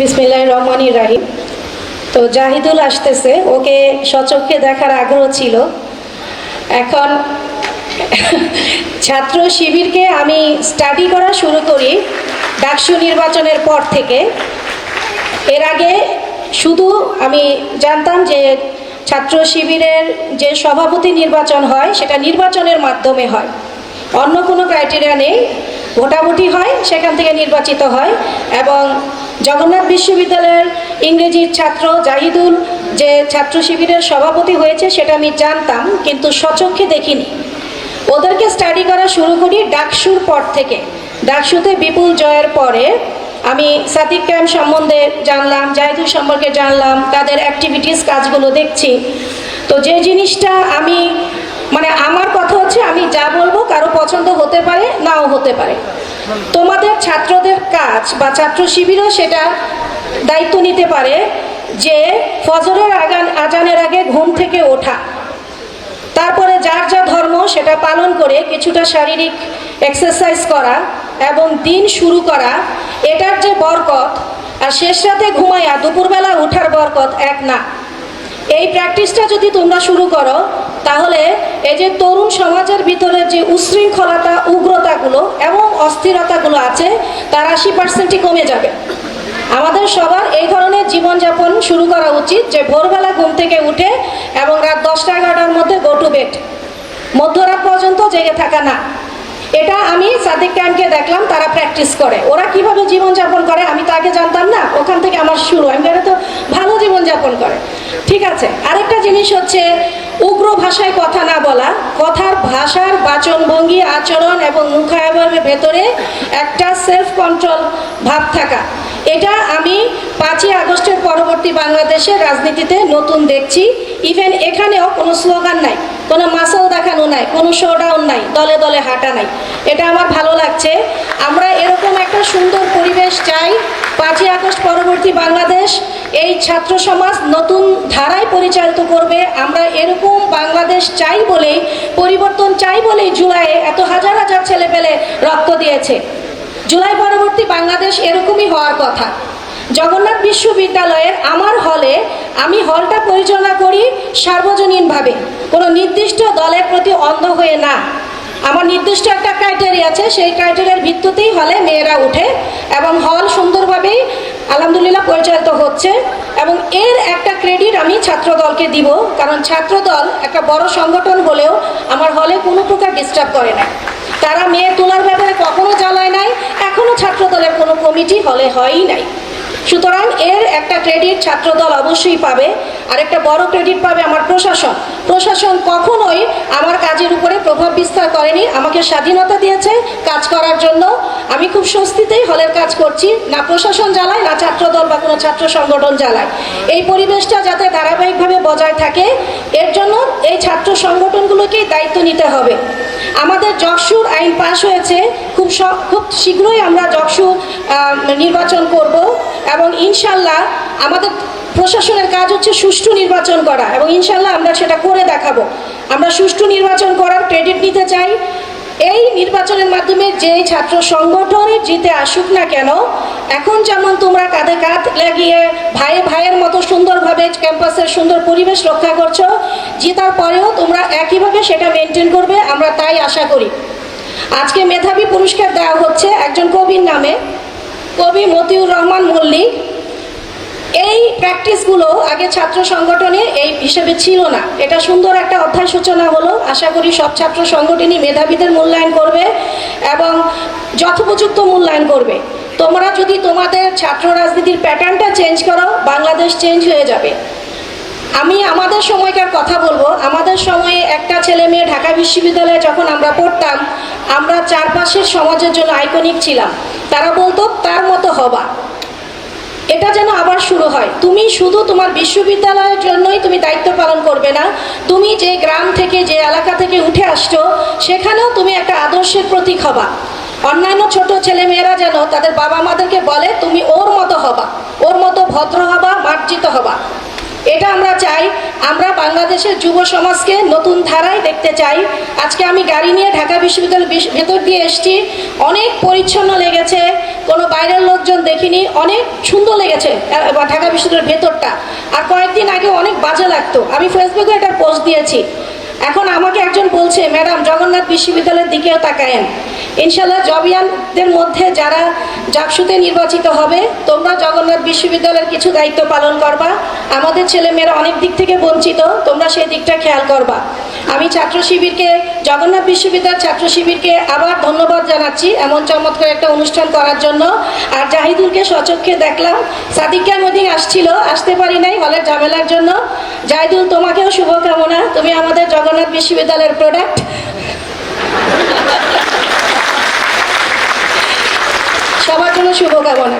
বিসমিল্লাহ রহমানি রাহিম। তো জাহিদুল আসতেছে। ওকে সচক্ষে দেখার আগ্রহ ছিল। এখন ছাত্র শিবিরকে আমি স্টাডি করা শুরু করি ডাকসু নির্বাচনের পর থেকে। এর আগে শুধু আমি জানতাম যে ছাত্র শিবিরের যে সভাপতি নির্বাচন হয়, সেটা নির্বাচনের মাধ্যমে হয়। অন্য কোনো ক্রাইটেরিয়া নেই। ভোটাভুটি হয়, সেখান থেকে নির্বাচিত হয় এবং জগন্নাথ বিশ্ববিদ্যালয়ের ইংরেজির ছাত্র জাহিদুল যে ছাত্র শিবিরের সভাপতি হয়েছে, সেটা আমি জানতাম, কিন্তু সচক্ষে দেখিনি। ওদেরকে স্টাডি করা শুরু করি ডাকসুর পর থেকে। ডাকসুতে বিপুল জয়ের পরে আমি সাদিক ক্যাম্প সম্বন্ধে জানলাম, জাহিদুল সম্পর্কে জানলাম, তাদের অ্যাক্টিভিটিস কাজগুলো দেখছি। তো যে জিনিসটা আমি মানে আমার কথা হচ্ছে আমি যা বলব কারও পছন্দ হতে পারে নাও হতে পারে। তোমাদের ছাত্রদের কাজ বা ছাত্র শিবিরও সেটা দায়িত্ব নিতে পারে যে ফজরের আগান আজানের আগে ঘুম থেকে ওঠা। তারপরে যার যা ধর্ম সেটা পালন করে কিছুটা শারীরিক এক্সারসাইজ করা এবং দিন শুরু করা, এটার যে বরকত, আর শেষ রাতে ঘুমাইয়া দুপুরবেলা উঠার বরকত এক না। এই প্র্যাকটিসটা যদি তোমরা শুরু করো, তাহলে এই যে তরুণ সমাজের ভিতরে যে উশৃঙ্খলতা, উগ্রতাগুলো এবং অস্থিরতাগুলো আছে, তার আশি পার্সেন্টই কমে যাবে। আমাদের সবার এই ধরনের জীবনযাপন শুরু করা উচিত যে ভোরবেলা ঘুম থেকে উঠে এবং রাত দশটা এগারোটার মধ্যে গো টু বেড মধ্যরাত পর্যন্ত জেগে থাকা না। এটা আমি সাদিক ক্যানকে দেখলাম, তারা প্র্যাকটিস করে। ওরা কীভাবে জীবনযাপন করে আমি তো আগে জানতাম না, ওখান থেকে আমার শুরু। আমি তো ভালো জীবনযাপন করে। ঠিক আছে, আরেকটা জিনিস হচ্ছে উগ্র ভাষায় কথা না বলা। কথার ভাষার বাচনভঙ্গি, আচরণ এবং মুখায়বের ভেতরে একটা সেলফ কন্ট্রোল ভাব থাকা। এটা আমি পাঁচই আগস্টের পরবর্তী বাংলাদেশের রাজনীতিতে নতুন দেখছি। ইভেন এখানেও কোনো স্লোগান নাই। কোনো মাসল দেখানো নাই, কোনো শোডাউন নাই, দলে দলে হাঁটা নাই। এটা আমার ভালো লাগছে। আমরা এরকম একটা সুন্দর পরিবেশ চাই। পাঁচই আগস্ট পরবর্তী বাংলাদেশ, এই ছাত্র সমাজ নতুন ধারায় পরিচালিত করবে। আমরা এরকম বাংলাদেশ চাই বলেই, পরিবর্তন চাই বলেই জুলাইয়ে এত হাজার হাজার ছেলে পেলে রক্ত দিয়েছে। জুলাই পরবর্তী বাংলাদেশ এরকমই হওয়ার কথা। জগন্নাথ বিশ্ববিদ্যালয়ের আমার হলে আমি হলটা পরিচালনা করি সার্বজনীনভাবে। কোনো নির্দিষ্ট দলের প্রতি অন্ধ হয়ে না। আমার নির্দিষ্ট একটা ক্রাইটেরিয়া আছে, সেই ক্রাইটেরিয়ার ভিত্তিতেই হলে মেয়েরা উঠে এবং হল সুন্দরভাবেই আলহামদুলিল্লাহ পরিচালিত হচ্ছে এবং এর একটা ক্রেডিট আমি ছাত্র দলকে দিব, কারণ ছাত্র দল একটা বড় সংগঠন হলেও আমার হলে কোনো প্রকার ডিস্টার্ব করে না। তারা মেয়ে তোলার ব্যাপারে কখনো জ্বালায় নাই, এখনও ছাত্র দলের কোনো কমিটি হলে হয়ই নাই। সুতরাং এর একটা ক্রেডিট ছাত্রদল অবশ্যই পাবে আর একটা বড় ক্রেডিট পাবে আমার প্রশাসন। প্রশাসন কখনোই আমার কাজের উপরে প্রভাব বিস্তার করেনি আমাকে স্বাধীনতা দিয়েছে কাজ করার জন্য। আমি খুব স্বস্তিতেই হলের কাজ করছি না প্রশাসন জ্বালায় না ছাত্রদল বা কোনো ছাত্র সংগঠন জ্বালায়। এই পরিবেশটা যাতে ধারাবাহিকভাবে বজায় থাকে এর জন্য এই ছাত্র সংগঠনগুলোকেই দায়িত্ব নিতে হবে। আমাদের যকসুর আইন পাশ হয়েছে খুব খুব শীঘ্রই আমরা আহ, নির্বাচন করব। এবং ইনশাল্লাহ আমাদের প্রশাসনের কাজ হচ্ছে সুষ্ঠু নির্বাচন করা এবং ইনশাল্লাহ আমরা সেটা করে দেখাবো। আমরা সুষ্ঠু নির্বাচন করার ক্রেডিট নিতে চাই। এই নির্বাচনের মাধ্যমে যে ছাত্র সংগঠনই জিতে আসুক না কেন, এখন যেমন তোমরা কাঁধে কাঁধ লাগিয়ে ভাইয়ে ভাইয়ের মতো সুন্দরভাবে ক্যাম্পাসের সুন্দর পরিবেশ রক্ষা করছ, জিতার পরেও তোমরা একইভাবে সেটা মেনটেন করবে, আমরা তাই আশা করি। আজকে মেধাবী পুরস্কার দেওয়া হচ্ছে একজন কবির নামে। কবি মতিউর রহমান মল্লিক, এই প্র্যাকটিসগুলো আগে ছাত্র সংগঠনে এই হিসেবে ছিল না। এটা সুন্দর একটা অধ্যায় সূচনা হলো। আশা করি সব ছাত্র সংগঠনই মেধাবীদের মূল্যায়ন করবে এবং যথোপযুক্ত মূল্যায়ন করবে। তোমরা যদি তোমাদের ছাত্র রাজনীতির প্যাটার্নটা চেঞ্জ করো, বাংলাদেশ চেঞ্জ হয়ে যাবে। আমি আমাদের সময়কার কথা বলব। আমাদের সময়ে একটা ছেলে মেয়ে ঢাকা বিশ্ববিদ্যালয়ে যখন আমরা পড়তাম, আমরা চারপাশের সমাজের জন্য আইকনিক ছিলাম। তারা বলতো, তার মতো হবা। এটা যেন আবার শুরু হয়। তুমি শুধু তোমার বিশ্ববিদ্যালয়ের জন্যই তুমি দায়িত্ব পালন করবে না, তুমি যে গ্রাম থেকে, যে এলাকা থেকে উঠে আসছো, সেখানেও তুমি একটা আদর্শের প্রতীক হবা। অন্যান্য ছোট ছেলে মেয়েরা যেন তাদের বাবা মাদেরকে বলে, তুমি ওর মতো হবা, ওর মতো ভদ্র হবা, মার্জিত হবা। এটা আমরা চাই, আমরা বাংলাদেশের যুব সমাজকে নতুন ধারায় দেখতে চাই। আজকে আমি গাড়ি নিয়ে ঢাকা বিশ্ববিদ্যালয়ের বিশ- ভেতর দিয়ে এসেছি। অনেক পরিচ্ছন্ন লেগেছে, কোনো বাইরের লোকজন দেখিনি, অনেক সুন্দর লেগেছে ঢাকা বিশ্ববিদ্যালয়ের ভেতরটা। আর কয়েকদিন আগে অনেক বাজে লাগতো। আমি ফেসবুকে একটা পোস্ট দিয়েছি। এখন আমাকে একজন বলছে, ম্যাডাম, জগন্নাথ বিশ্ববিদ্যালয়ের দিকেও তাকায়েন। ইনশাল্লাহ জবিয়ানদের মধ্যে যারা জাকসুতে নির্বাচিত হবে, তোমরা জগন্নাথ বিশ্ববিদ্যালয়ের কিছু দায়িত্ব পালন করবা। আমাদের ছেলেমেয়েরা অনেক দিক থেকে বঞ্চিত, তোমরা সেই দিকটা খেয়াল করবা। আমি ছাত্র শিবিরকে জগন্নাথ বিশ্ববিদ্যালয় ছাত্র শিবিরকে আবার ধন্যবাদ জানাচ্ছি। এমন চমৎকার একটা অনুষ্ঠান করার জন্য। আর জাহিদুলকে সচক্ষে দেখলাম। সাদিকা মদিন আসছিল, আসতে পারি নাই হলের ঝামেলার জন্য। জাহিদুল, তোমাকেও শুভকামনা। তুমি আমাদের জগন্নাথ বিশ্ববিদ্যালয়ের প্রোডাক্ট সবার জন্য শুভকামনা।